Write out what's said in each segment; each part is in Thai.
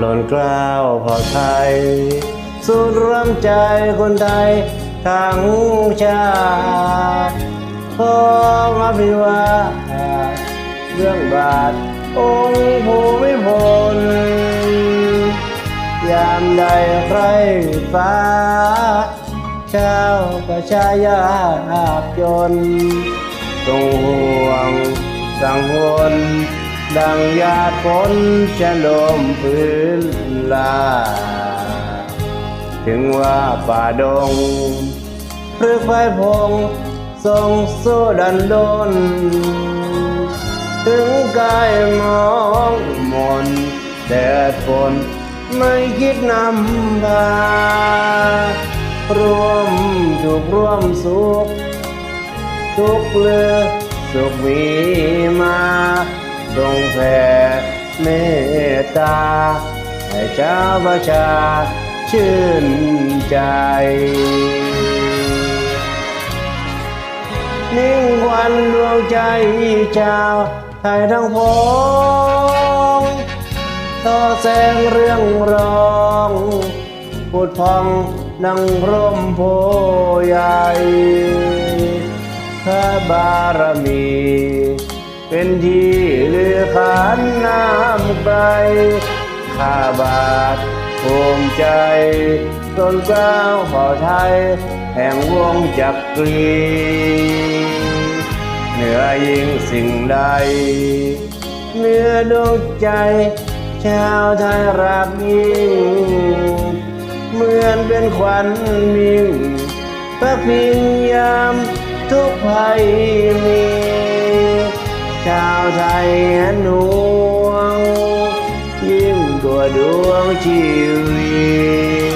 หล่นกล้าวเผ่าไทย สุดรวมใจคนไทยทั้งชาติขอมาพิวาเรื่องบาท องค์ภูมิพลยามใดใครฟ้าชาวประชายากจนจงห่วงสังวร ดังหยาดฝนจะลมพื้นลา ถึงว่าป่าดงพฤกษ์ไฟพงทรงสู้ดันดน ถึงกายมองมนแดดฝนไม่คิดนำพารวมทุกข์ร่วมสุข ทุกเลือสุขมีมา ทรงแผ่เมตตาให้ชาวประชาชื่นใจ นิ่งวันดวงใจชาวไทยทั้งพงต่อแสงเรื่องร้องพุดพองดังร่มโพใหญ่พระบารมี เป็นที่ ขานน้ำไกลข้าบาทภูมิใจต้นเกล้าวเผ่าไทย แห่งวงจักรีเหนือยิ่งสิ่งใดเนือดวงใจ ชาวไทยรักยิ่งเหมือนเป็นขวัญมิ่งพระพิงยามทุกภัย ชาวไทยหนวง ยิ่งกว่าดวงชีวิต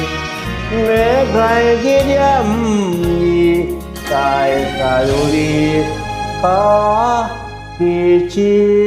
แม้ใครคิดย่ำยีตายตายดีขอพี่ชี